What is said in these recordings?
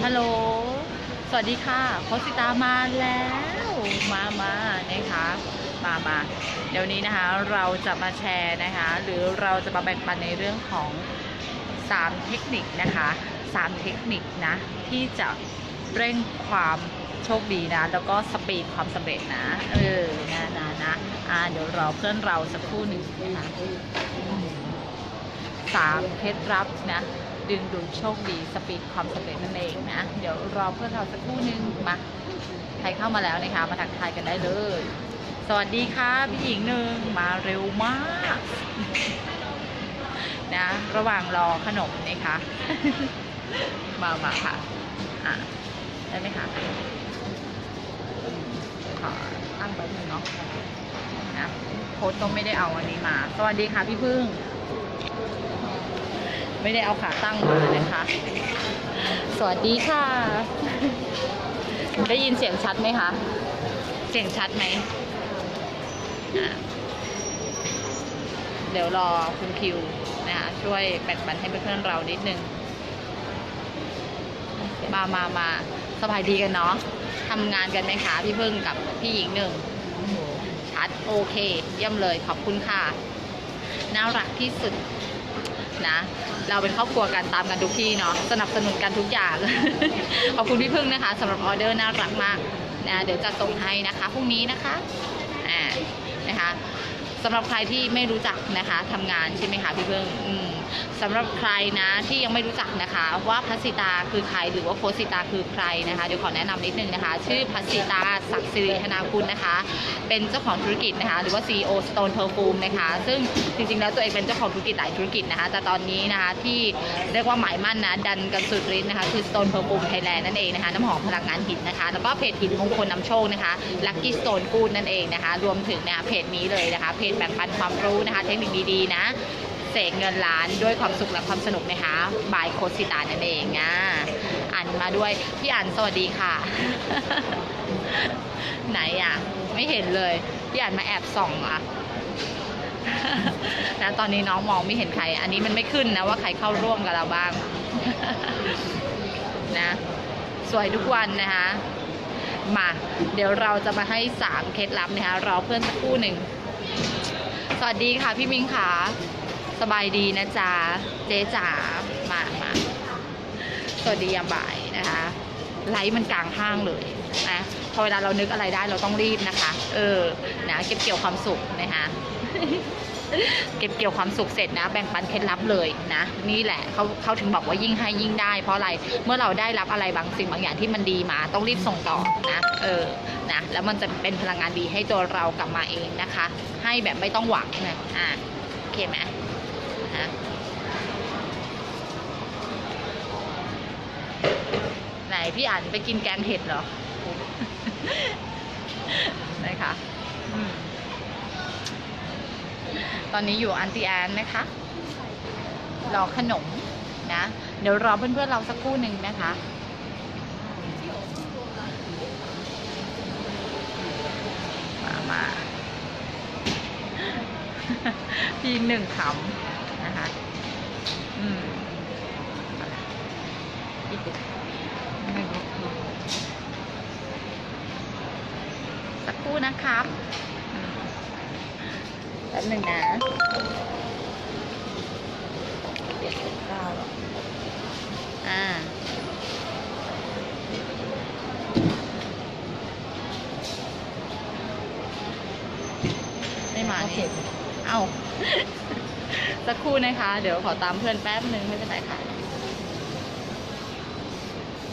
ฮัลโหล สวัสดีค่ะโคสิตามาแล้ว มามานะคะ มามา เดี๋ยวนี้นะคะเราจะมาแชร์นะคะ หรือเราจะมาแบ่งปันในเรื่องของ 3 เทคนิคนะคะ 3 เทคนิคนะ ที่จะเร่งความโชคดีนะ แล้วก็สปีดความสำเร็จนะ เออ นะนะนะอ่าเดี๋ยวรอเพื่อนเราสักครู่หนึ่งนะคะสามเคล็ดลับนะ ดึงดูดโชคดีสปีดความสำเร็จนั่นเองนะ เดี๋ยวรอเพื่อนเราสักครู่หนึ่งมาใครเข้ามาแล้วนะคะ มาทักทายกันได้เลย สวัสดีค่ะพี่หญิงหนึ่งมาเร็วมากนะระหว่างรอขนมนะคะ มามาค่ะอะได้ไหมคะขอตั้งไปหนึ่งเนาะนะโค้ดก็ไม่ได้เอาอันนี้มา สวัสดีค่ะพี่พึ่ง ไม่ได้เอาขาตั้งมานะคะ สวัสดีค่ะ ได้ยินเสียงชัดไหมคะ เสียงชัดไหมอะเดี๋ยวรอคุณคิวนะคะช่วยแบ่งปันให้เพื่อนๆเรานิดนึง มามามาสบายดีกันเนาะทำงานกันไหมคะพี่พึ่งกับพี่หญิงหนึ่งชัดโอเค เยี่ยมเลยขอบคุณค่ะน่ารักที่สุด นะ เราเป็นครอบครัวกันตามกันทุกที่เนาะสนับสนุนกันทุกอย่าง ขอบคุณพี่พึ่งนะคะสำหรับออเดอร์น่ารักมากนะเดี๋ยวจะส่งให้นะคะพรุ่งนี้นะคะอ่านะคะสำหรับใครที่ไม่รู้จักนะคะทำงานใช่ไหมคะพี่พึ่งอืม สำหรับใครนะที่ยังไม่รู้จักนะคะ ว่าพัสิตาคือใครหรือว่าโคสิตาคือใครนะคะเดี๋ยวขอแนะนำนิดนึงนะคะ ชื่อพัสิตาศักดิ์สิริธนาคุณนะคะ เป็นเจ้าของธุรกิจนะคะ หรือว่า CEO Stone Perfume นะคะ ซึ่งจริงๆ แล้วตัวเองเป็นเจ้าของธุรกิจหลายธุรกิจนะคะ แต่ตอนนี้นะคะที่เรียกว่าหมายมั่นนะดันกันสุดฤทธิ์นะคะ คือ Stone Perfume Thailand นั่นเองนะคะน้ำหอมพลังงานหินนะคะ แล้วก็เพจหินมงคลนำโชคนะคะ Lucky Stone Good นั่นเองนะคะ รวมถึงนะคะเพจนี้เลยนะคะ เพจแบ่งปันความรู้นะคะ เทคนิคดีๆนะ เสกเงินล้านด้วยความสุขและความสนุกนะคะ บายโคสิตานั่นเองอะอ่านมาด้วย พี่อ่านสวัสดีค่ะ ไหนอะ ไม่เห็นเลย พี่อ่านมาแอบส่องอะนะตอนนี้น้องมองไม่เห็นใคร อันนี้มันไม่ขึ้นนะว่าใครเข้าร่วมกับเราบ้าง นะ สวยทุกวันนะคะมาเดี๋ยวเราจะมาให้สามเคล็ดลับนะคะรอเพื่อนสักคู่หนึ่ง สวัสดีค่ะพี่มิงค่ะ สบายดีนะจ๊ะ เจ๊จ๋า มามาสวัสดียามบ่ายนะคะ ไลฟ์มันกลางห้างเลยนะ พอเวลาเรานึกอะไรได้เราต้องรีบนะคะ เออ นะเก็บเกี่ยวความสุขนะคะเก็บเกี่ยวความสุขเสร็จนะ แบ่งปันเคล็ดลับเลยนะ นี่แหละเขาเขาถึงบอกว่ายิ่งให้ยิ่งได้ เพราะอะไรเมื่อเราได้รับอะไรบางสิ่งบางอย่างที่มันดีมา ต้องรีบส่งต่อนะเออนะแล้วมันจะเป็นพลังงานดีให้ตัวเรากลับมาเองนะคะ ให้แบบไม่ต้องหวังนะอะโอเคไหมนะไหน พี่อ่านไปกินแกงเห็ดเหรอนะคะตอนนี้อยู่อันติแอนนะคะ รอขนมนะ เดี๋ยวรอเพื่อนๆเราสักครู่หนึ่งนะคะ มามาพี่หนึ่งขำนะคะ อืมอีกหนึ่งสัก ครู่นะครับอืมแป๊บหนึ่งนะเจ็ดสิบเก้าหรออ่าไม่มาเนี่ยเอ้า สักครู่นะคะ เดี๋ยวขอตามเพื่อนแป๊บหนึ่งไม่เป็นไรค่ะ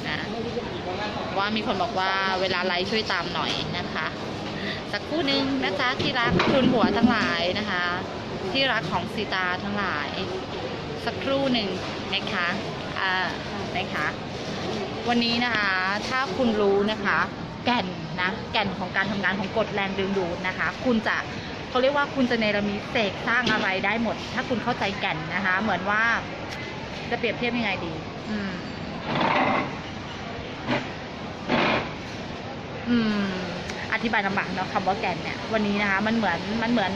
นะว่ามีคนบอกว่าเวลาไลฟ์ช่วยตามหน่อยนะคะ สักครู่หนึ่งนะจ๊ะที่รักคุณหัวทั้งหลายนะคะ ที่รักของสีตาทั้งหลาย สักครู่หนึ่งนะคะอ่านะคะวันนี้นะคะถ้าคุณรู้นะคะ แก่นนะแก่นของการทำงานของกฎแรงดึงดูดนะคะ คุณจะเขาเรียกว่าคุณจะเนรมิตเสกสร้างอะไรได้หมด ถ้าคุณเข้าใจแก่นนะคะ เหมือนว่าจะเปรียบเทียบยังไงดี อืม อืม ธิบายลำบากเนาะคำว่าแก่นเนี่ยวันนี้นะคะมันเหมือนมันเหมือน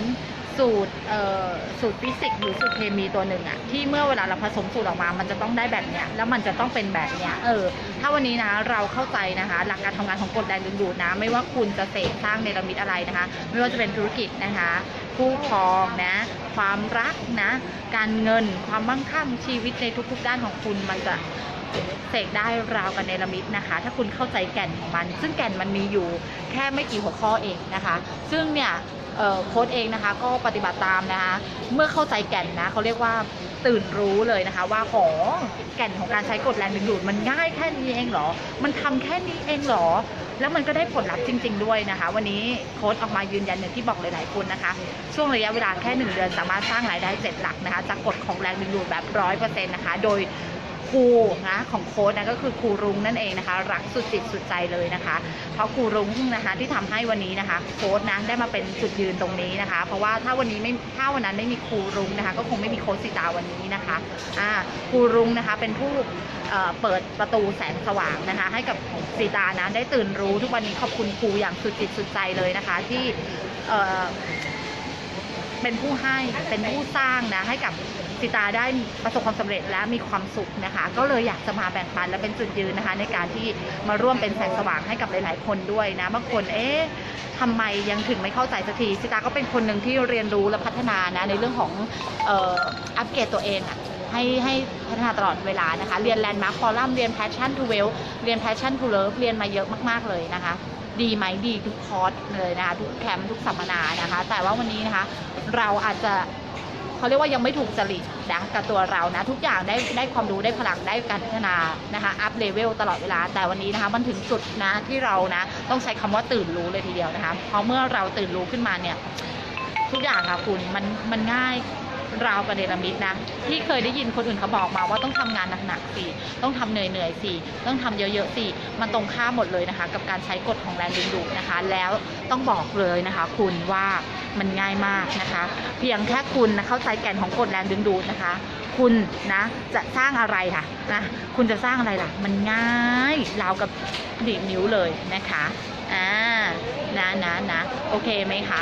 สูตรเอ่อสูตรฟิสิกส์หรือสูตรเคมีตัวหนึ่งอะที่เมื่อเวลาเราผสมสูตรออกมา มันจะต้องได้แบบเนี้ยแล้วมันจะต้องเป็นแบบเนี้ยเออ ถ้าวันนี้นะเราเข้าใจนะคะ หลักการทำงานของกฎแรงดึงดูดนะ ไม่ว่าคุณจะเสกสร้างเนรมิตอะไรนะคะ ไม่ว่าจะเป็นธุรกิจนะคะคู่ครองนะความรักนะ การเงินความมั่งคั่งชีวิตในทุกๆด้านของคุณมันจะเสกได้ราวกันเนรมิตนะคะ ถ้าคุณเข้าใจแก่นของมัน ซึ่งแก่นมันมีอยู่แค่ไม่กี่หัวข้อเองนะคะ ซึ่งเนี่ย โค้ดเองนะคะ ก็ปฏิบัติตามนะคะเมื่อเข้าใจแก่นนะเขาเรียกว่าตื่นรู้เลยนะคะว่าหองแก่นของการใช้กฎแรงดึงดูดมันง่ายแค่นี้เองเหรอ มันทำแค่นี้เองเหรอ แล้วมันก็ได้ผลลัพธ์จริง ๆ ด้วยนะคะ วันนี้โค้ดออกมายืนยันอย่างที่บอกหลายๆคนนะคะ ช่วงระยะเวลาแค่หนึ่งเดือนสามารถสร้างรายได้เจ็ดหลักนะคะจากกฎของแรงดึงดูดแบบร้อยเปอร์เซ็นต์นะคะ โดย ครูนะของโค้ดนะก็คือครูรุ้งนั่นเองนะคะ รักสุดจิตสุดใจเลยนะคะ เพราะครูรุ้งนะคะที่ทำให้วันนี้นะคะโค้ดนะได้มาเป็นจุดยืนตรงนี้นะคะ เพราะว่าถ้าวันนี้ไม่ถ้าวันนั้นไม่มีครูรุ้งนะคะ ก็คงไม่มีโค้ดสิตาวันนี้นะคะอ่าครูรุ้งนะคะเป็นผู้เอ่อเปิดประตูแสงสว่างนะคะ ให้กับสีตานะได้ตื่นรู้ทุกวันนี้ขอบคุณครูอย่างสุดจิตสุดใจเลยนะคะ ที่ เป็นผู้ให้เป็นผู้สร้างนะให้กับสิตาได้ประสบความสำเร็จและมีความสุขนะคะ ก็เลยอยากจะมาแบ่งปันและเป็นจุดยืนนะคะ ในการที่มาร่วมเป็นแสงสว่างให้กับหลาย ๆ คนด้วยนะบางคนเอ๊ะทำไมยังถึงไม่เข้าใจสักทีสิตาก็เป็นคนหนึ่งที่เรียนรู้และพัฒนานะในเรื่องของเอ่ออัปเกรดตัวเองอะให้ให้พัฒนาตลอดเวลานะคะ เรียนแลนด์มาร์คฟอรัมเรียน passion to wealth เรียน passion to love เรียนมาเยอะมาก ๆ เลยนะคะ ดีไหมดีทุกคอร์สเลยนะคะทุกแคมป์ทุกสัมมนานะคะ แต่ว่าวันนี้นะคะเราอาจจะเขาเรียกว่ายังไม่ถูกจริตนะกับตัวเรานะ ทุกอย่างได้ได้ความรู้ได้พลังได้การพัฒนานะคะอัพเลเวลตลอดเวลา แต่วันนี้นะคะมันถึงจุดนะที่เรานะต้องใช้คำว่าตื่นรู้เลยทีเดียวนะคะเพราะเมื่อเราตื่นรู้ขึ้นมาเนี่ย ทุกอย่างค่ะคุณมันมันง่าย ราวกับเดลมิดนะที่เคยได้ยินคนอื่นเขาบอกมาว่าต้องทำงานหนักๆสิต้องทำเหนื่อยๆสิต้องทำเยอะๆสิมันตรงข้ามหมดเลยนะคะ กับการใช้กฎของแรงดึงดูดนะคะ แล้วต้องบอกเลยนะคะ คุณว่ามันง่ายมากนะคะ เพียงแค่คุณนะเข้าใจแก่นของกฎแรงดึงดูดนะคะ คุณนะจะสร้างอะไรค่ะนะคุณจะสร้างอะไรล่ะ มันง่ายราวกับดีดนิ้วเลยนะคะอ่านะนะนะโอเคไหมคะ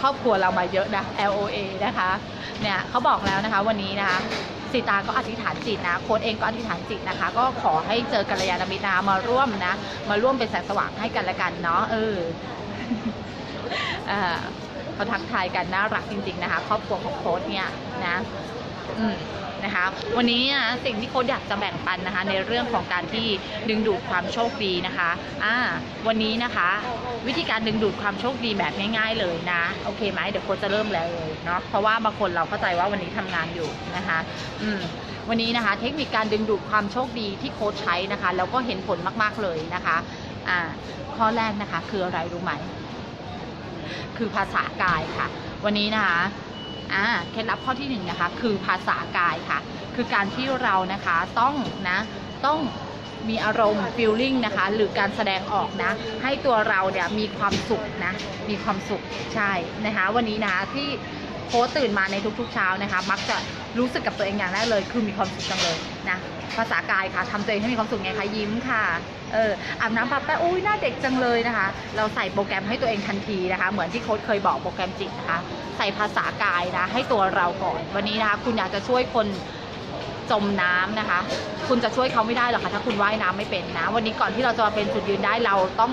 ครอบครัวเรามาเยอะนะ LOA นะคะเนี่ยเขาบอกแล้วนะคะวันนี้นะคะสีตาก็อธิษฐานจิตนะ โค้ดเองก็อธิษฐานจิตนะคะ ก็ขอให้เจอกัลยาณมิตรนะมาร่วมนะ มาร่วมเป็นแสงสว่างให้กันและกันเนาะเอออ่าเขาทักทายกันน่ารักจริง ๆนะคะ ครอบครัวของโค้ดเนี่ยนะ อืม นะคะ วันนี้นะสิ่งที่โค้ดอยากจะแบ่งปันนะคะ ในเรื่องของการที่ดึงดูดความโชคดีนะคะอ่าวันนี้นะคะ วิธีการดึงดูดความโชคดีแบบง่าย ๆเลยนะโอเคไหมเดี๋ยวโค้ดจะเริ่มแล้วเลยเนาะเพราะว่าบางคนเราเข้าใจว่าวันนี้ทำงานอยู่นะคะอืมวันนี้นะคะ เทคนิคการดึงดูดความโชคดีที่โค้ดใช้นะคะ แล้วก็เห็นผลมากๆเลยนะคะอ่าข้อแรกนะคะ คืออะไรรู้ไหมคือภาษากายค่ะ วันนี้นะคะ อ่าเคล็ดลับข้อที่หนึ่งนะคะคือภาษากายค่ะ คือการที่เรานะคะต้องนะต้องมีอารมณ์ feeling นะคะ หรือการแสดงออกนะ ให้ตัวเราเนี่ยมีความสุขนะ มีความสุขใช่นะคะ วันนี้นะที่โค้ตื่นมาในทุกๆเช้านะคะ มักจะรู้สึกกับตัวเองอย่างแรกเลย คือมีความสุขจังเลยนะภาษากายค่ะทำตัวเองให้มีความสุขไงคะยิ้มค่ะ เอออาบน้ำปะแป้อุ้ยหน้าเด็กจังเลยนะคะ เราใส่โปรแกรมให้ตัวเองทันทีนะคะ เหมือนที่โค้ชเคยบอกโปรแกรมจิตนะคะ ใส่ภาษากายนะ ให้ตัวเราก่อน วันนี้นะคะ คุณอยากจะช่วยคนจมน้ำนะคะ คุณจะช่วยเขาไม่ได้หรอกค่ะถ้าคุณว่ายน้ำไม่เป็นนะ วันนี้ก่อนที่เราจะมาเป็นจุดยืนได้เราต้อง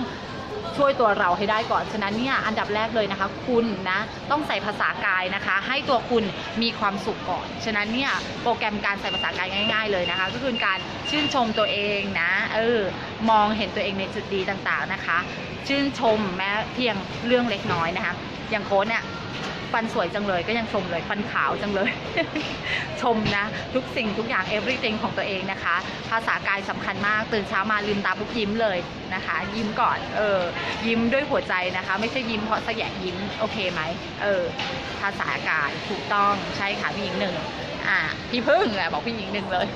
ช่วยตัวเราให้ได้ก่อน ฉะนั้นเนี่ยอันดับแรกเลยนะคะ คุณนะต้องใส่ภาษากายนะคะ ให้ตัวคุณมีความสุขก่อน ฉะนั้นเนี่ยโปรแกรมการใส่ภาษากายง่าย ๆเลยนะคะ ก็คือการชื่นชมตัวเองนะเออมองเห็นตัวเองในจุดดีต่างๆนะคะ ชื่นชมแม้เพียงเรื่องเล็กน้อยนะคะอย่างโค้ชเนี่ย ฟันสวยจังเลยก็ยังชมเลยฟันขาวจังเลย ชมนะ ทุกสิ่งทุกอย่าง everything ของตัวเองนะคะ ภาษากายสำคัญมากตื่นเช้ามาลืมตาปุ๊บยิ้มเลยนะคะ ยิ้มก่อนเออยิ้มด้วยหัวใจนะคะ ไม่ใช่ยิ้มเพราะแสยะยิ้มโอเคไหมเออภาษากายถูกต้องใช่ค่ะพี่หญิงหนึ่งอ่าพี่พึ่งแหละบอกพี่หญิงหนึ่งเลย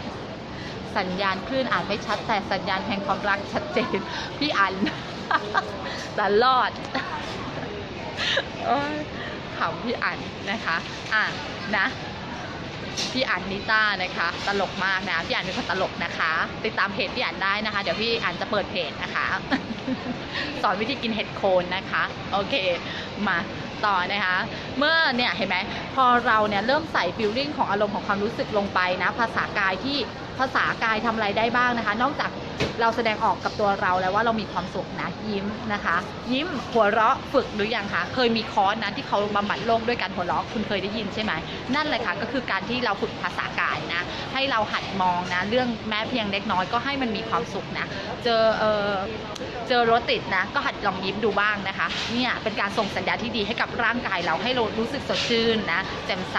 สัญญาณคลื่นอ่านไม่ชัด แต่สัญญาณแห่งความรักชัดเจนพี่อันตลอด ขำพี่อันนะคะ อะนะพี่อันนิต้านะคะ ตลกมากนะพี่อันเป็นคนตลกนะคะ ติดตามเพจพี่อันได้นะคะ เดี๋ยวพี่อันจะเปิดเพจนะคะ สอนวิธีกินเห็ดโคนนะคะ โอเค มาต่อนะคะ เมื่อเนี่ยเห็นไหมพอเราเนี่ยเริ่มใส่ฟิลลิ่งของอารมณ์ของความรู้สึกลงไปนะ ภาษากายที่ ภาษากายทำอะไรได้บ้างนะคะ นอกจากเราแสดงออกกับตัวเราแล้วว่าเรามีความสุขนะยิ้มนะคะ ยิ้มหัวเราะฝึกหรือยังคะเคยมีคอร์สนะที่เขาบำบัดโรคด้วยการหัวเราะคุณเคยได้ยินใช่ไหมนั่นแหละค่ะก็คือการที่เราฝึกภาษากายนะ ให้เราหัดมองนะ เรื่องแม้เพียงเล็กน้อยก็ให้มันมีความสุขนะ เจอเออเจอรถติดนะ ก็หัดลองยิ้มดูบ้างนะคะเนี่ยเป็นการส่งสัญญาณที่ดีให้กับร่างกายเราให้เรารู้สึกสดชื่นนะแจ่มใส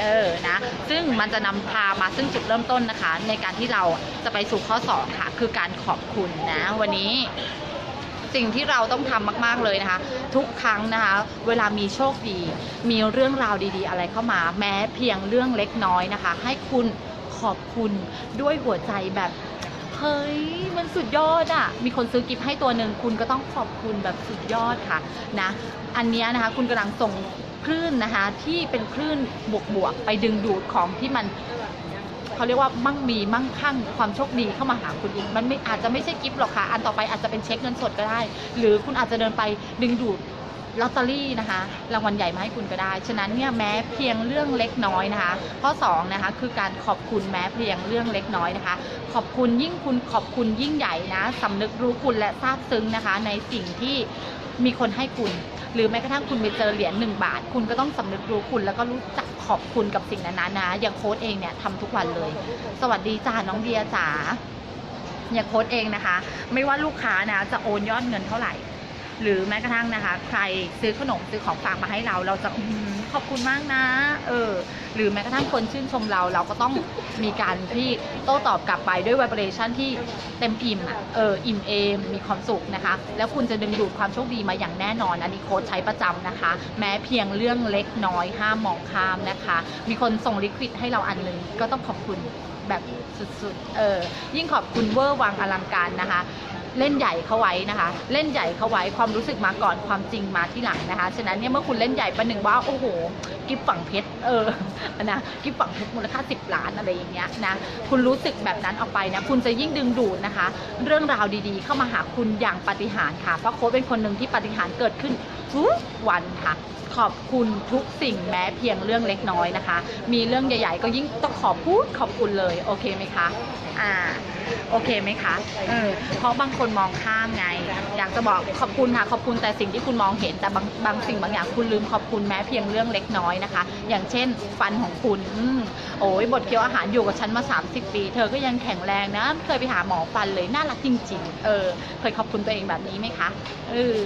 เออนะ ซึ่งมันจะนำพามาซึ่งจุดเริ่มต้นนะคะ ในการที่เราจะไปสู่ข้อ 2 ค่ะ คือการขอบคุณนะ วันนี้สิ่งที่เราต้องทำมาก ๆ เลยนะคะ ทุกครั้งนะคะ เวลามีโชคดี มีเรื่องราวดีๆ อะไรเข้ามา แม้เพียงเรื่องเล็กน้อยนะคะ ให้คุณขอบคุณด้วยหัวใจแบบเฮ้ยมันสุดยอดอะ่ะ มีคนซื้อกิฟต์ให้ตัวหนึ่งคุณก็ต้องขอบคุณแบบสุดยอดค่ะนะ อันนี้นะคะคุณกำลังส่ง คลื่นนะคะที่เป็นคลื่นบวกๆไปดึงดูดของที่มันเขาเรียกว่ามั่งมีมั่งคั่งความโชคดีเข้ามาหาคุณอีกมันไม่อาจจะไม่ใช่กิฟต์หรอกค่ะ อันต่อไปอาจจะเป็นเช็คเงินสดก็ได้ หรือคุณอาจจะเดินไปดึงดูด ลอตเตอรี่นะคะรางวัลใหญ่มาให้คุณก็ได้ ฉะนั้นเนี่ยแม้เพียงเรื่องเล็กน้อยนะคะ ข้อ2นะคะคือการขอบคุณแม้เพียงเรื่องเล็กน้อยนะคะ ขอบคุณยิ่งคุณขอบคุณยิ่งใหญ่นะสำนึกรู้คุณและซาบซึ้งนะคะ ในสิ่งที่มีคนให้คุณ หรือแม้กระทั่งคุณไปเจอเหรียญหนึ่งบาท คุณก็ต้องสำนึกรู้คุณแล้วก็รู้จักขอบคุณกับสิ่งนั้นๆนะอย่างโค้ดเองเนี่ยทำทุกวันเลย สวัสดีจ้าน้องเดียจ๋าอย่างโค้ดเองนะคะ ไม่ว่าลูกค้านะจะโอนยอดเงินเท่าไหร่ หรือแม้กระทั่งนะคะ ใครซื้อขนมซื้อของฝากมาให้เรา เราจะอขอบคุณมากนะ เออ หรือแม้กระทั่งคนชื่นชมเรา เราก็ต้องมีการที่โต้ตอบกลับไปด้วย vibration ที่เต็มอิ่มอะเอออิ่มเอมมีความสุขนะคะ แล้วคุณจะดึงดูดความโชคดีมาอย่างแน่นอน อันนี้โค้ชใช้ประจำนะคะ แม้เพียงเรื่องเล็กน้อยห้ามมองข้ามนะคะ มีคนส่งลิควิดให้เราอันหนึงก็ต้องขอบคุณแบบสุดๆ เออ ยิ่งขอบคุณเวอร์วังอลังการนะคะ เล่นใหญ่เข้าไว้นะคะ เล่นใหญ่เข้าไว้ความรู้สึกมาก่อนความจริงมาที่หลังนะคะ ฉะนั้นเนี่ยเมื่อคุณเล่นใหญ่ประหนึ่งว่าโอ้โหกิฟฝังเพชรเออนะกิฟฝังเพชรมูลค่า 10 ล้านอะไรอย่างเงี้ยนะคุณรู้สึกแบบนั้นออกไปนะคุณจะยิ่งดึงดูดนะคะ เรื่องราวดีๆ เข้ามาหาคุณอย่างปาฏิหารค่ะเพราะโค้ชเป็นคนหนึ่งที่ปาฏิหารย์เกิดขึ้น ทุกวันค่ะ ขอบคุณทุกสิ่งแม้เพียงเรื่องเล็กน้อยนะคะ มีเรื่องใหญ่ ๆ ก็ยิ่งต้องขอบพูดขอบคุณเลย โอเคไหมคะอ่าโอเคไหมคะเออเพราะบางคนมองข้ามไง อยากจะบอกขอบคุณค่ะ ขอบคุณแต่สิ่งที่คุณมองเห็นแต่บางบางสิ่งบางอย่างคุณลืมขอบคุณแม้เพียงเรื่องเล็กน้อยนะคะ อย่างเช่น ฟันของคุณอมโอ้ยบทเคี้ยวอาหารอยู่กับฉันมา 30 ปี เธอก็ยังแข็งแรงนะเคยไปหาหมอฟันเลยน่ารักจริง ๆ เออ เคยขอบคุณตัวเองแบบนี้ไหมคะเออ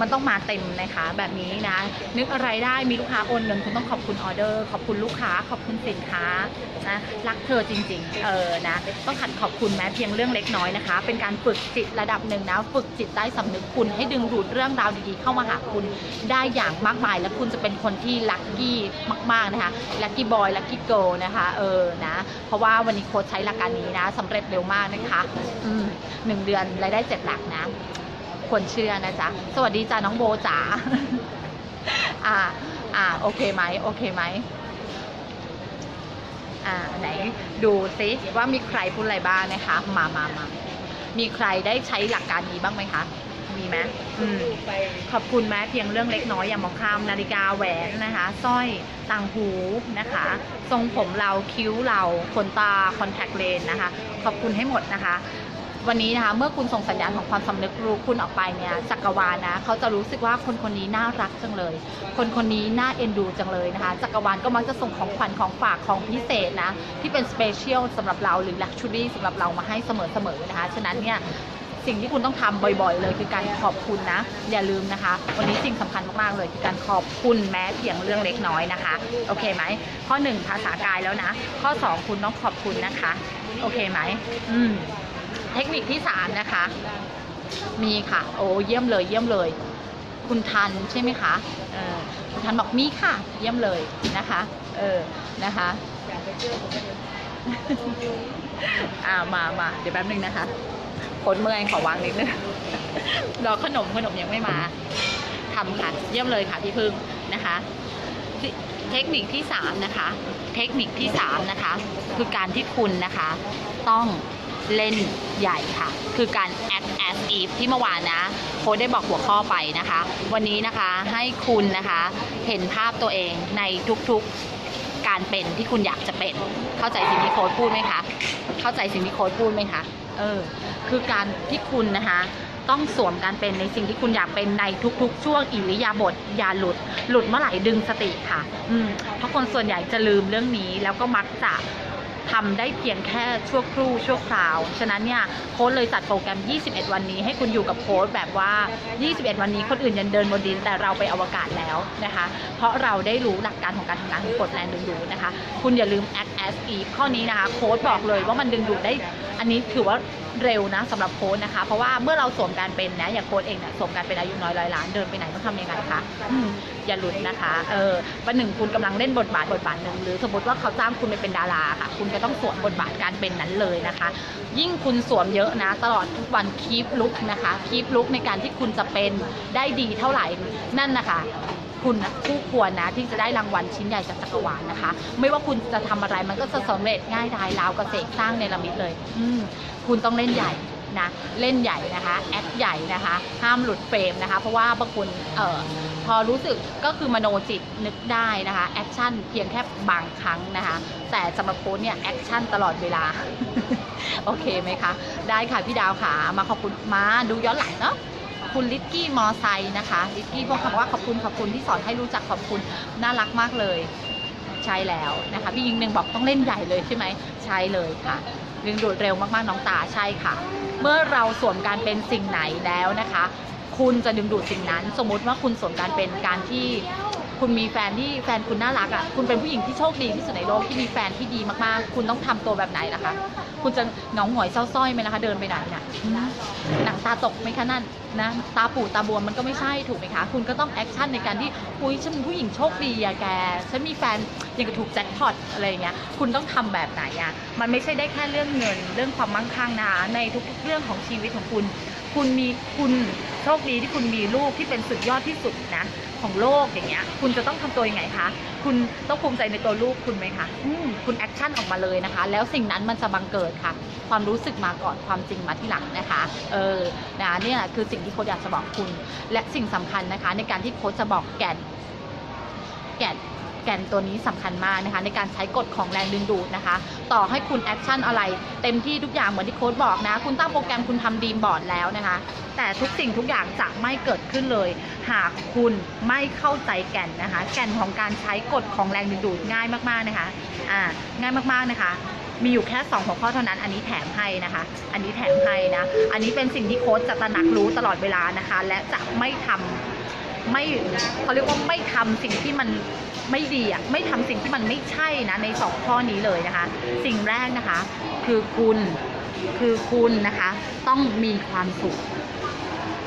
มันต้องมาเต็มนะคะ แบบนี้นะ นึกอะไรได้มีลูกค้าโอนเงินคุณต้องขอบคุณออเดอร์ ขอบคุณลูกค้า ขอบคุณสินค้านะรักเธอจริง ๆ เออนะต้องหัดขอบคุณแม้เพียงเรื่องเล็กน้อยนะคะ เป็นการฝึกจิตระดับหนึ่งนะ ฝึกจิตใต้สำนึกคุณให้ดึงดูดเรื่องราวดีๆ เข้ามาหาคุณได้อย่างมากมาย และคุณจะเป็นคนที่ลัคกี้มาก ๆนะคะลัคกี้บอยลัคกี้เกิลนะคะเออนะเพราะว่าวันนี้โค้ชใช้หลักการนี้นะสำเร็จเร็วมากนะคะหนึ่งเดือนรายได้เจ็ดหลักนะ ควรเชื่อนะจ๊ะ สวัสดีจ้าน้องโบจ๋า อ่า อ่า โอเคไหม โอเคไหม อ่า ไหน ดูซิว่ามีใครพูดอะไรบ้างนะคะ มามามามีใครได้ใช้หลักการนี้บ้างไหมคะ มีไหมอืมขอบคุณแม้เพียงเรื่องเล็กน้อยอย่ามองข้ามนาฬิกาแหวนนะคะสร้อยต่างหูนะคะ ทรงผมเราคิ้วเราขนตาคอนแทคเลนนะคะ ขอบคุณให้หมดนะคะ วันนี้นะคะเมื่อคุณส่งสัญญาณของความสำนึกรู้คุณออกไปเนี่ยจักรวาลนะเขาจะรู้สึกว่าคนคนนี้น่ารักจังเลย คนคนนี้น่าเอ็นดูจังเลยนะคะจักรวาลก็มักจะส่งของขวัญของฝากของพิเศษนะที่เป็นสเปเชียลสำหรับเราหรือลักชูรี่สำหรับเรามาให้เสมอๆนะคะฉะนั้นเนี่ยสิ่งที่คุณต้องทำบ่อยๆ เลยคือการขอบคุณนะ อย่าลืมนะคะ วันนี้สิ่งสำคัญมากๆเลยคือการขอบคุณแม้เพียงเรื่องเล็กน้อยนะคะ โอเคไหม ข้อหนึ่งภาษากายแล้วนะ ข้อสองคุณต้องขอบคุณนะคะ โอเคไหม อืม เทคนิคที่สามนะคะ มีค่ะ โอ้เยี่ยมเลยเยี่ยมเลย คุณทันใช่ไหมคะเออคุณทันบอกมีค่ะ เยี่ยมเลยนะคะ เออนะคะอ่ามามาเดี๋ยวแป๊บนึงนะคะผลเมื่อยขอวางนิดนึงรอขนมขนมยังไม่มาทำค่ะ เยี่ยมเลยค่ะพี่พึ่งนะคะเทคนิคที่3นะคะ เทคนิคที่3นะคะ คือการที่คุณนะคะ ต้อง เล่นใหญ่ค่ะ คือการ act as if ที่เมื่อวานนะโค้ดได้บอกหัวข้อไปนะคะ วันนี้นะคะให้คุณนะคะเห็นภาพตัวเองในทุกๆการเป็นที่คุณอยากจะเป็น เข้าใจสิ่งที่โค้ดพูดไหมคะ เข้าใจสิ่งที่โค้ดพูดไหมคะ เออ คือการที่คุณนะคะต้องสวมการเป็นในสิ่งที่คุณอยากเป็นในทุก ๆ ช่วงอิริยาบถอย่าหลุด หลุดเมื่อไหร่ดึงสติค่ะ อืมเพราะคนส่วนใหญ่จะลืมเรื่องนี้แล้วก็มักจะ ทำได้เพียงแค่ชั่วครู่ชั่วคราว ฉะนั้นเนี่ยโค้ดเลยจัดโปรแกรม 21 วันนี้ ให้คุณอยู่กับโค้ดแบบว่า 21 วันนี้คนอื่นยังเดินบนดินแต่เราไปอวกาศแล้วนะคะ เพราะเราได้รู้หลักการของการทำงานของกฎแรงดึงดูดนะคะ คุณอย่าลืม act as if ข้อนี้นะคะ โค้ดบอกเลยว่ามันดึงดูดได้ อันนี้ถือว่า เร็วนะสำหรับโค้ดนะคะ เพราะว่าเมื่อเราสวมการเป็นนะอย่างโค้ดเองเนี่ยสวมการเป็นอายุน้อยร้อยล้านเดินไปไหนต้องทำยังไงคะอย่าหลุดนะคะเออวันหนึ่งคุณกำลังเล่นบทบาทบทบาทหนึ่งหรือสมมติว่าเขาจ้างคุณไปเป็นดาราค่ะ คุณก็ต้องสวมบทบาทการเป็นนั้นเลยนะคะ ยิ่งคุณสวมเยอะนะ ตลอดทุกวันคีปลุกนะคะคีปลุกในการที่คุณจะเป็นได้ดีเท่าไหร่นั่นนะคะ คุณนะคู่ควรนะที่จะได้รางวัลชิ้นใหญ่จากจักรวาลนะคะ ไม่ว่าคุณจะทำอะไรมันก็จะสำเร็จง่ายดายราวกระเสกสร้างในละมิดเลย อืคุณต้องเล่นใหญ่นะเล่นใหญ่นะคะแอคใหญ่นะคะ ห้ามหลุดเฟรมนะคะ เพราะว่าบางคนเอ่อพอรู้สึกก็คือมโนจิตนึกได้นะคะแอคชั่นเพียงแค่บางครั้งนะคะ แต่สำหรับโค้ชเนี่ยแอคชั่นตลอดเวลา โอเคไหมคะ ได้ค่ะพี่ดาวค่ะ มาขอบคุณมาดูย้อนหลังเนาะ คุณลิกกี้มอไซค์นะคะลิกกี้บอกคำว่าขอบคุณขอบคุณที่สอนให้รู้จักขอบคุณน่ารักมากเลยใช่แล้วนะคะพี่ยิงหนึ่งบอกต้องเล่นใหญ่เลยใช่ไหมใช่เลยค่ะดึงดูดเร็วมากๆน้องตาใช่ค่ะ เมื่อเราสวมการเป็นสิ่งไหนแล้วนะคะ คุณจะดึงดูดสิ่งนั้น สมมุติว่าคุณสวมการเป็นการที่คุณมีแฟนที่แฟนคุณน่ารักอะคุณเป็นผู้หญิงที่โชคดีที่สุดในโลกที่มีแฟนที่ดีมากๆ คุณต้องทำตัวแบบไหนล่ะคะ คุณจะเหงาหงอยเศร้าสร้อยไหมนะคะ เดินไปไหนน่ะหนังตาตกไหมคะนั่นนะตาปูดตาบวมมันก็ไม่ใช่ถูกไหมคะ คุณก็ต้องแอคชั่นในการที่อุ้ยฉันเป็นผู้หญิงโชคดีอะแก ฉันมีแฟนยังกับถูกแจ็คพอตอะไรอย่างเงี้ยคุณต้องทำแบบไหนอะมันไม่ใช่ได้แค่เรื่องเงิน เรื่องความมั่งคั่งนะคะในทุกๆเรื่องของชีวิตของคุณ คุณมีคุณโชคดีที่คุณมีลูกที่เป็นสุดยอดที่สุดนะ ของโลกอย่างเงี้ย คุณจะต้องทำตัวยังไงคะคุณต้องภูมิใจในตัวลูกคุณไหมคะอืมคุณแอคชั่นออกมาเลยนะคะ แล้วสิ่งนั้นมันจะบังเกิดค่ะ ความรู้สึกมาก่อนความจริงมาที่หลังนะคะ เออนะเนี่ยคือสิ่งที่โค้ชอยากจะบอกคุณ และสิ่งสำคัญนะคะ ในการที่โค้ชจะบอกแก่นแก่น แก่นตัวนี้สำคัญมากนะคะ ในการใช้กฎของแรงดึงดูดนะคะ ต่อให้คุณแอคชั่นอะไร เต็มที่ทุกอย่างเหมือนที่โค้ดบอกนะ คุณตั้งโปรแกรมคุณทำดีมบอร์ดแล้วนะคะ แต่ทุกสิ่งทุกอย่างจะไม่เกิดขึ้นเลย หากคุณไม่เข้าใจแก่นนะคะ แก่นของการใช้กฎของแรงดึงดูดง่ายมากๆนะคะอ่าง่ายมากๆนะคะมีอยู่แค่2หัวข้อเท่านั้น อันนี้แถมให้นะคะ อันนี้แถมให้นะ อันนี้เป็นสิ่งที่โค้ชจะตระหนักรู้ตลอดเวลานะคะ และจะไม่ทำ ไม่เขาเรียกว่าไม่ทำสิ่งที่มันไม่ดีอะไม่ทำสิ่งที่มันไม่ใช่นะในสองข้อนี้เลยนะคะ สิ่งแรกนะคะ คือคุณคือคุณนะคะ ต้องมีความสุข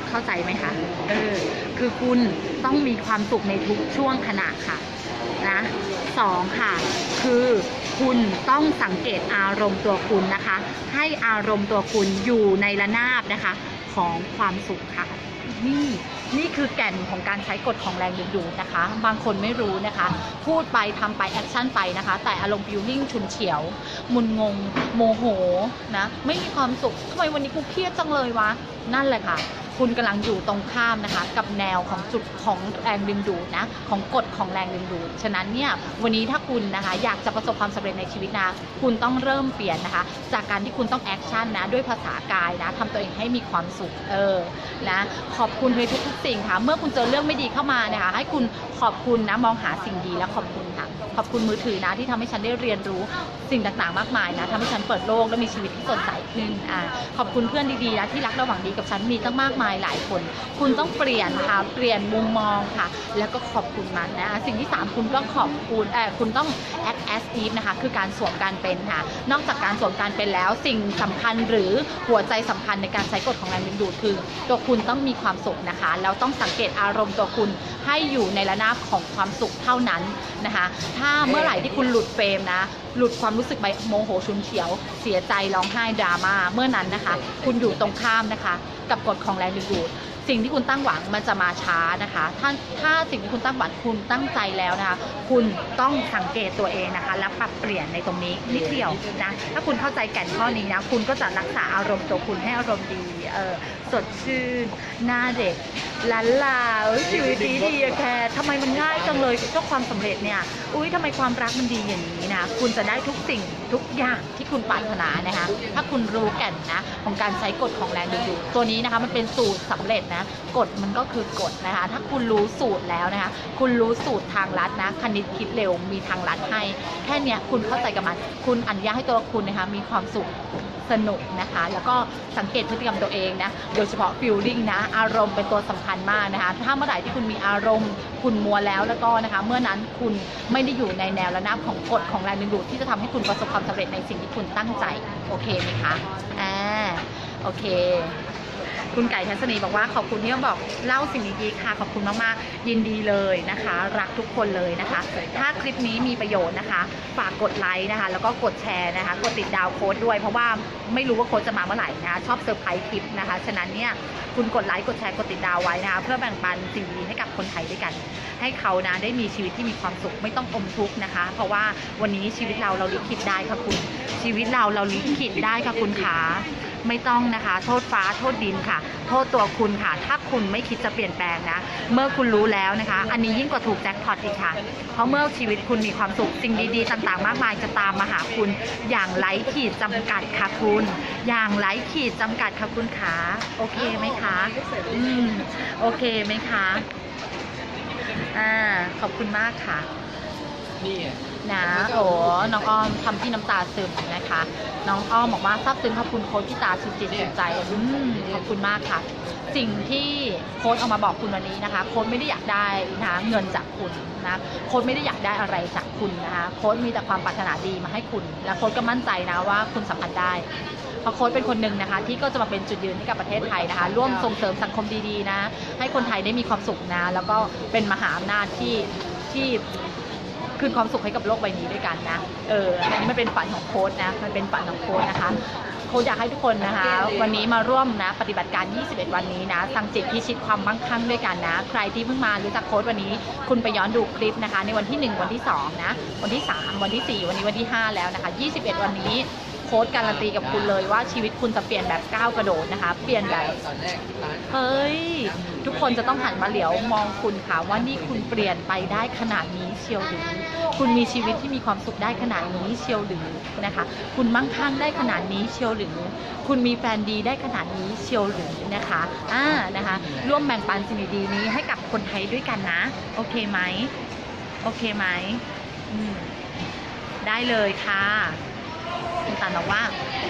เข้าใจไหมคะเออคือคุณต้องมีความสุขในทุกช่วงขณะค่ะนะสองค่ะ คือคุณต้องสังเกตอารมณ์ตัวคุณนะคะ ให้อารมณ์ตัวคุณอยู่ในระนาบนะคะ ของความสุขค่ะ นี่ นี่คือแก่นของการใช้กฎของแรงดึงดูดนะคะ บางคนไม่รู้นะคะ พูดไปทำไปแอคชั่นไปนะคะ แต่อารมณ์ฟิลลิ่งฉุนเฉียว มุนงง โมโหนะ ไม่มีความสุขทำไมวันนี้กูเครียดจังเลยวะ นั่นแหละค่ะ คุณกำลังอยู่ตรงข้ามนะคะ กับแนวของจุดของแรงดึงดูดนะ ของกฎของแรงดึงดูด ฉะนั้นเนี่ย วันนี้ถ้าคุณนะคะ อยากจะประสบความสำเร็จในชีวิตนะ คุณต้องเริ่มเปลี่ยนนะคะ จากการที่คุณต้องแอคชั่นนะ ด้วยภาษากายนะทำตัวเองให้มีความสุข เออ นะ ขออบคุณในทุกๆสิ่งค่ะ เมื่อคุณเจอเรื่องไม่ดีเข้ามานะคะให้คุณขอบคุณนะมองหาสิ่งดีและขอบคุณค่ะ ขอบคุณมือถือนะที่ทำให้ฉันได้เรียนรู้สิ่งต่างๆ มากมายนะทำให้ฉันเปิดโลกและมีชีวิตที่สดใสขึ้นอ่าขอบคุณเพื่อนดีๆนะที่รักและหวังดีกับฉันมีตั้งมากมายหลายคน คุณต้องเปลี่ยนค่ะเปลี่ยนมุมมองค่ะ แล้วก็ขอบคุณมันนะสิ่งที่ 3 คุณต้องขอบคุณเออคุณต้อง act as if นะคะคือการสวมการเป็นค่ะนอกจากการสวมการเป็นแล้วสิ่งสำคัญหรือหัวใจสำคัญในการใช้กฎของแรงดึงดูดคือ ตัวคุณต้องมีความสุขนะคะแล้วต้องสังเกตอารมณ์ตัวคุณให้อยู่ในระนาบของความสุขเท่านั้นนะคะถ้าเมื่อไหร่ที่คุณหลุดเฟรมนะ หลุดความรู้สึกไปโมโหชุนเฉียว เสียใจร้องไห้ดราม่าเมื่อนั้นนะคะ คุณอยู่ตรงข้ามนะคะ กับกฎของแรงดึงดูดสิ่งที่คุณตั้งหวังมันจะมาช้านะคะ ถ้าถ้าสิ่งที่คุณตั้งหวังคุณตั้งใจแล้วนะคะ คุณต้องสังเกตตัวเองนะคะ แล้วปรับเปลี่ยนในตรงนี้นิดเดียวนะ ถ้าคุณเข้าใจแก่นข้อนี้นะ คุณก็จะรักษาอารมณ์ตัวคุณให้อารมณ์ดี เออสดชื่น หน้าเด็กลันลาชีวิตดีดีอะแคร์ทำไมมันง่ายจังเลยก็ความสำเร็จเนี่ย อุ้ยทำไมความรักมันดีอย่างนี้นะ คุณจะได้ทุกสิ่งทุกอย่างที่คุณปรารถนานะคะ ถ้าคุณรู้แก่นนะของการใช้กฎของแรงดึงดูดตัวนี้นะคะมันเป็นสูตรสำเร็จนะกฎมันก็คือกฎนะคะ ถ้าคุณรู้สูตรแล้วนะคะ คุณรู้สูตรทางลัดนะคณิตคิดเร็วมีทางลัดให้ แค่เนี้ยคุณเข้าใจกับมัน คุณอนุญาตให้ตัวคุณนะคะมีความสุขสนุกนะคะ แล้วก็สังเกตพฤติกรรมตัวเองนะโดยเฉพาะฟิลลิ่งนะอารมณ์เป็นตัวสำคัญมากนะคะถ้าเมื่อไหร่ที่คุณมีอารมณ์คุณมัวแล้วแล้วก็นะคะเมื่อนั้นคุณไม่ได้อยู่ในแนวระนาบของกฎของแรงดึงดูดที่จะทำให้คุณประสบความสำเร็จในสิ่งที่คุณตั้งใจโอเคไหมคะอ่าโอเค คุณไก่ทัศนีบอกว่าขอบคุณที่มาบอกเล่าสิ่งดีๆค่ะ ขอบคุณมากๆ ยินดีเลยนะคะ รักทุกคนเลยนะคะ ถ้าคลิปนี้มีประโยชน์นะคะ ฝากกดไลค์นะคะ แล้วก็กดแชร์นะคะ กดติดดาวโค้ดด้วย เพราะว่าไม่รู้ว่าโค้ดจะมาเมื่อไหร่นะคะ ชอบเซอร์ไพรส์คลิปนะคะ ฉะนั้นเนี่ยคุณกดไลค์กดแชร์กดติดดาวไว้นะคะเพื่อแบ่งปันสิ่งดีให้กับคนไทยด้วยกัน ให้เขานะได้มีชีวิตที่มีความสุขไม่ต้องอมทุกข์นะคะ เพราะว่าวันนี้ชีวิตเราเราลิขิตได้ค่ะคุณชีวิตเราเราลิขิตได้ค่ะคุณขา ไม่ต้องนะคะ โทษฟ้าโทษดินค่ะ โทษตัวคุณค่ะ ถ้าคุณไม่คิดจะเปลี่ยนแปลงนะ เมื่อคุณรู้แล้วนะคะ อันนี้ยิ่งกว่าถูกแจ็คพอตอีกค่ะ เพราะเมื่อชีวิตคุณมีความสุขสิ่งดีๆ ต่างๆ มากมายจะตามมาหาคุณอย่างไร้ขีดจำกัดค่ะคุณ อย่างไร้ขีดจำกัดค่ะคุณขาโอเคไหมคะอืมโอเคไหมคะอ่าขอบคุณมากค่ะนี่อะ นะโอ้น้องอ้อมทำที่น้ำตาซึมนะคะ น้องอ้อมบอกว่าซาบซึ้งขอบคุณโค้ชพี่ตาสุดจิตสุดใจอืมขอบคุณมากค่ะ สิ่งที่โค้ชเอามาบอกคุณวันนี้นะคะ โค้ชไม่ได้อยากได้นะคะเงินจากคุณนะโค้ชไม่ได้อยากได้อะไรจากคุณนะคะโค้ชมีแต่ความปรารถนาดีมาให้คุณ และโค้ชก็มั่นใจนะว่าคุณสัมผัสได้เพราะโค้ชเป็นคนหนึ่งนะคะ ที่ก็จะมาเป็นจุดยืนให้กับประเทศไทยนะคะ ร่วมส่งเสริมสังคมดีๆนะ ให้คนไทยได้มีความสุขนะ แล้วก็เป็นมหาอำนาจที่ที่ คืนความสุขให้กับโลกใบนี้ด้วยกันนะเอออันนี้มันเป็นฝันของโค้ดนะมันเป็นฝันของโค้ดนะคะโค้ดอยากให้ทุกคนนะคะ วันนี้มาร่วมนะปฏิบัติการ 21 วันนี้นะสังจิตพิชิตความมั่งคั่งด้วยกันนะ ใครที่เพิ่งมารู้จักโค้ดวันนี้ คุณไปย้อนดูคลิปนะคะ ในวันที่ 1 วันที่ 2 นะ วันที่ 3 วันที่ 4 วันนี้วันที่ 5 แล้วนะคะ 21 วันนี้โค้ดการันตีกับคุณเลยว่าชีวิตคุณจะเปลี่ยนแบบก้าวกระโดดนะคะ เปลี่ยนแบบตอนแรกร้านเฮ้ย ทุกคนจะต้องหันมาเหลียวมองคุณค่ะว่านี่คุณเปลี่ยนไปได้ขนาดนี้เชียวหรือ คุณมีชีวิตที่มีความสุขได้ขนาดนี้เชียวหรือนะคะ คุณมั่งคั่งได้ขนาดนี้เชียวหรือ คุณมีแฟนดีได้ขนาดนี้เชียวหรือนะคะอ่านะคะ ร่วมแบ่งปันสิ่งดีๆนี้ให้กับคนไทยด้วยกันนะ โอเคไหมโอเคไหมอืมได้เลยค่ะ คุณตันบอกว่า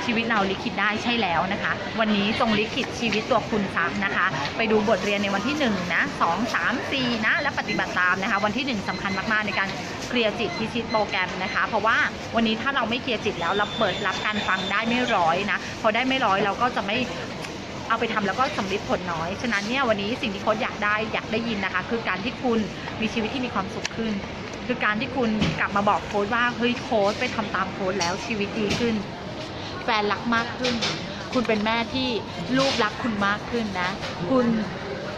ชีวิตเราลิขิตได้ใช่แล้วนะคะ วันนี้จงลิขิตชีวิตตัวคุณซ้ำนะคะ ไปดูบทเรียนในวันที่1นะ2 3 4นะ และปฏิบัติตามนะคะ วันที่ 1สำคัญมากๆในการเคลียร์จิตพิชิตโปรแกรมนะคะ เพราะว่าวันนี้ถ้าเราไม่เคลียร์จิตแล้วเราเปิดรับการฟังได้ไม่ร้อยนะพอได้ไม่ร้อยเราก็จะไม่เอาไปทำแล้วก็สำลิดผลน้อย ฉะนั้นเนี่ยวันนี้สิ่งที่โค้ชอยากได้อยากได้ยินนะคะ คือการที่คุณมีชีวิตที่มีความสุขขึ้น คือการที่คุณกลับมาบอกโค้ชว่าเฮ้ยโค้ชไปทำตามโค้ชแล้วชีวิตดีขึ้น แฟนรักมากขึ้น คุณเป็นแม่ที่ลูกรักคุณมากขึ้นนะ คุณ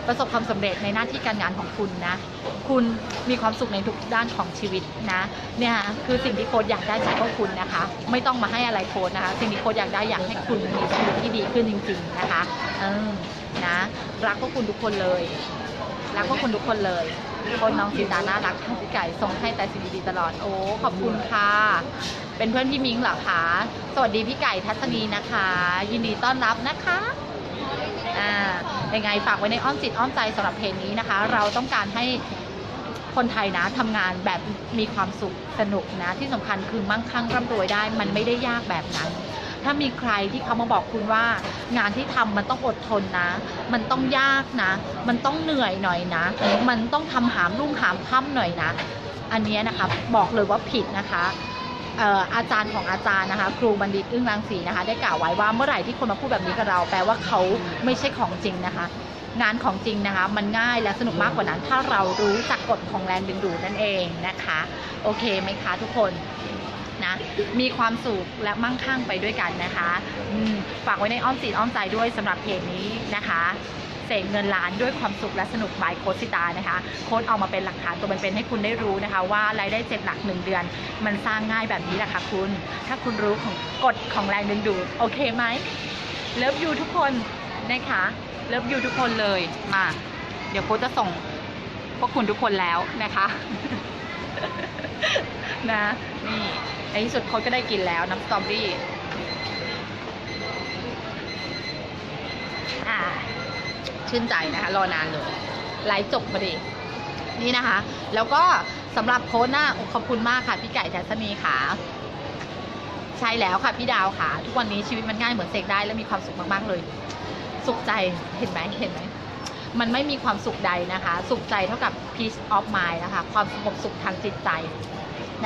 ประสบความสำเร็จในหน้าที่การงานของคุณนะ คุณมีความสุขในทุกด้านของชีวิตนะ เนี่ยคือสิ่งที่โค้ชอยากได้จากพวกคุณนะคะ ไม่ต้องมาให้อะไรโค้ชนะคะ สิ่งที่โค้ชอยากได้อยากให้คุณมีชีวิตที่ดีขึ้นจริง ๆนะคะ เออนะ รักพวกคุณทุกคนเลย รักพวกคุณทุกคนเลย คนน้องสีตาน่ารักพี่ไก่ส่งให้แต่สิ่งดีๆตลอดโอ้ขอบคุณค่ะ เป็นเพื่อนพี่มิ้งเหรอคะสวัสดีพี่ไก่ทัศนีนะคะ ยินดีต้อนรับนะคะอ่ายังไงฝากไว้ในอ้อมจิตอ้อมใจสำหรับเพจนี้นะคะ เราต้องการให้คนไทยนะทำงานแบบมีความสุขสนุกนะ ที่สำคัญคือมั่งคั่งร่ำรวยได้ มันไม่ได้ยากแบบนั้น ถ้ามีใครที่เขามาบอกคุณว่างานที่ทำมันต้องอดทนนะ มันต้องยากนะ มันต้องเหนื่อยหน่อยนะ มันต้องทำหามรุ่งหามค่ำหน่อยนะ อันนี้นะคะบอกเลยว่าผิดนะคะอาจารย์ของอาจารย์นะคะ ครูบัณฑิตอึ้งรังสีนะคะ ได้กล่าวไว้ว่าเมื่อไหร่ที่คนมาพูดแบบนี้กับเรา แปลว่าเขาไม่ใช่ของจริงนะคะ งานของจริงนะคะ มันง่ายและสนุกมากกว่านั้น ถ้าเรารู้จักกฎของแรงดึงดูดนั่นเองนะคะ โอเคไหมคะทุกคน มีความสุขและมั่งคั่งไปด้วยกันนะคะฝากไว้ในอ้อมจิตอ้อมใจด้วยสำหรับเพจนี้นะคะเสกเงินล้านด้วยความสุขและสนุกบายโคชสิตานะคะ โค้ชเอามาเป็นหลักฐานตัวเป็นๆให้คุณได้รู้นะคะ ว่ารายได้เจ็ดหลักหนึ่งเดือน มันสร้างง่ายแบบนี้แหละค่ะคุณ ถ้าคุณรู้ของกฎของแรงดึงดูดโอเคไหมเลิฟยูทุกคนนะคะเลิฟยูทุกคนเลยมา เดี๋ยวโค้ชจะส่งพวกคุณทุกคนแล้วนะคะ นะนี่ ที่สุดโค้ชก็ได้กินแล้วน้ำสตรอเบอรี่อ่าชื่นใจนะคะรอนานเลยไลฟ์จบพอดีนี่นะคะ แล้วก็สำหรับโค้ชนะขอบคุณมากค่ะ พี่ไก่ทัศนีค่ะใช่แล้วค่ะ พี่ดาวค่ะ ทุกวันนี้ชีวิตมันง่ายเหมือนเสกได้และมีความสุขมากๆเลย สุขใจเห็นไหมเห็นไหมมันไม่มีความสุขใดนะคะ สุขใจเท่ากับ peace of mind นะคะ ความสงบสุขทางจิตใจ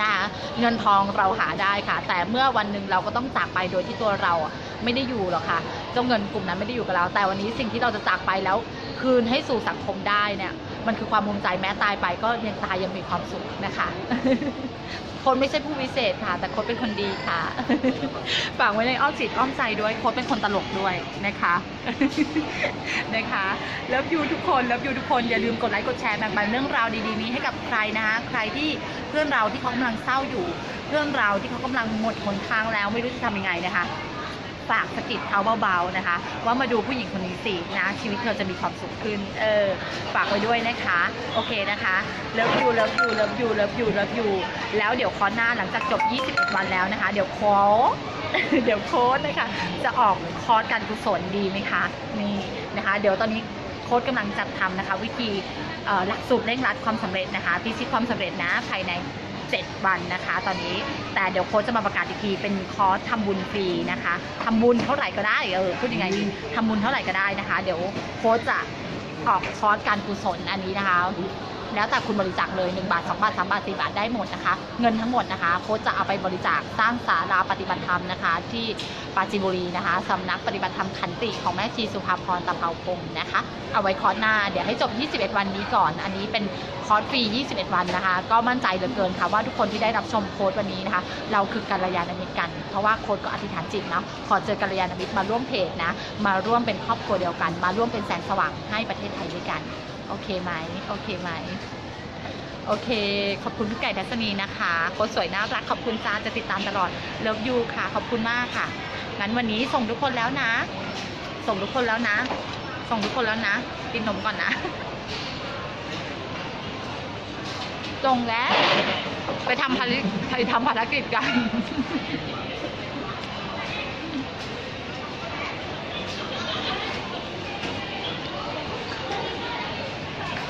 นะคะเงินทองเราหาได้ค่ะ แต่เมื่อวันหนึ่งเราก็ต้องจากไปโดยที่ตัวเราไม่ได้อยู่หรอกค่ะเจ้าเงินกลุ่มนั้นไม่ได้อยู่กับเรา แต่วันนี้สิ่งที่เราจะจากไปแล้วคืนให้สู่สังคมได้เนี่ย มันคือความภูมิใจแม้ตายไปก็ยังตายยังมีความสุขนะคะ คนไม่ใช่ผู้วิเศษค่ะ แต่โคนเป็นคนดีค่ะฝากไว้ในอ้อมจิตอ้อมใจด้วยโค้ชเป็นคนตลกด้วยนะคะนะคะเลิฟยูทุกคนเลิฟยูทุกคนอย่าลืมกดไลค์กดแชร์แบ่งปันเรื่องราวดีๆนี้ให้กับใครนะคะใครที่เพื่อนเราที่เขากำลังเศร้าอยู่ เพื่อนเราที่เขากำลังหมดหนทางแล้วไม่รู้จะทำยังไงนะคะ ฝากสกิดเขาเบาๆนะคะ ว่ามาดูผู้หญิงคนนี้สินะชีวิตเธอจะมีความสุขขึ้น เออฝากไว้ด้วยนะคะ โอเคนะคะเลิฟยูเลิฟยูเลิฟยูเลิฟยูเลิฟยูแล้วเดี๋ยวคอร์สหน้าหลังจากจบ 21 วันแล้วนะคะ เดี๋ยวโค้ชเดี๋ยวโค้ชนะคะ จะออกคอร์สการกุศลดีไหมคะ นี่นะคะ เดี๋ยวตอนนี้โค้ชกำลังจัดทำนะคะ วิธีหลักสูตรเร่งรัดความสำเร็จนะคะพิชิตความสำเร็จนะภายใน 7 วันนะคะ ตอนนี้แต่เดี๋ยวโค้ชจะมาประกาศอีกทีเป็นคอร์สทำบุญฟรีนะคะทำบุญเท่าไหร่ก็ได้เออพูดยังไงดีทำบุญเท่าไหร่ก็ได้นะคะ เดี๋ยวโค้ชจะออกคอร์สการกุศลอันนี้นะคะ แล้วแต่คุณบริจาคเลย 1 บาท 2 บาท 3 บาท 4 บาทได้หมดนะคะ เงินทั้งหมดนะคะ โค้ชจะเอาไปบริจาคสร้างศาลาปฏิบัติธรรมนะคะ ที่ปราจีนบุรีนะคะสำนักปฏิบัติธรรมขันติของแม่ชีสุภาพรตะเภาพงศ์นะคะ เอาไว้คอร์สหน้า เดี๋ยวให้จบ 21 วันนี้ก่อน อันนี้เป็นคอร์สฟรี 21 วันนะคะ ก็มั่นใจเหลือเกินค่ะว่าทุกคนที่ได้รับชมโค้ดวันนี้นะคะ เราคือกัลยาณมิตรกัน เพราะว่าโค้ดก็อธิษฐานจิตเนาะ ขอเจอกัลยาณมิตรมาร่วมเพจนะ มาร่วมเป็นครอบครัวเดียวกัน มาร่วมเป็นแสงสว่างให้ประเทศไทยด้วยกัน โอเคไหมโอเคไหมโอเค ขอบคุณพี่ไก่ทัศนีนะคะโค้ชสวยน่ารักขอบคุณจ้าจะติดตามตลอดเลิฟยูค่ะ ขอบคุณมากค่ะ งั้นวันนี้ส่งทุกคนแล้วนะ ส่งทุกคนแล้วนะ ส่งทุกคนแล้วนะ กินนมก่อนนะส่งแล้ว ไปทำภารกิจไปทำภารกิจกัน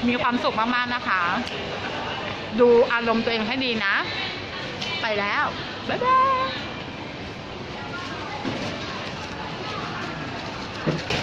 มีความสุขมากๆนะคะ ดูอารมณ์ตัวเองให้ดีนะ ไปแล้ว บ๊ายบาย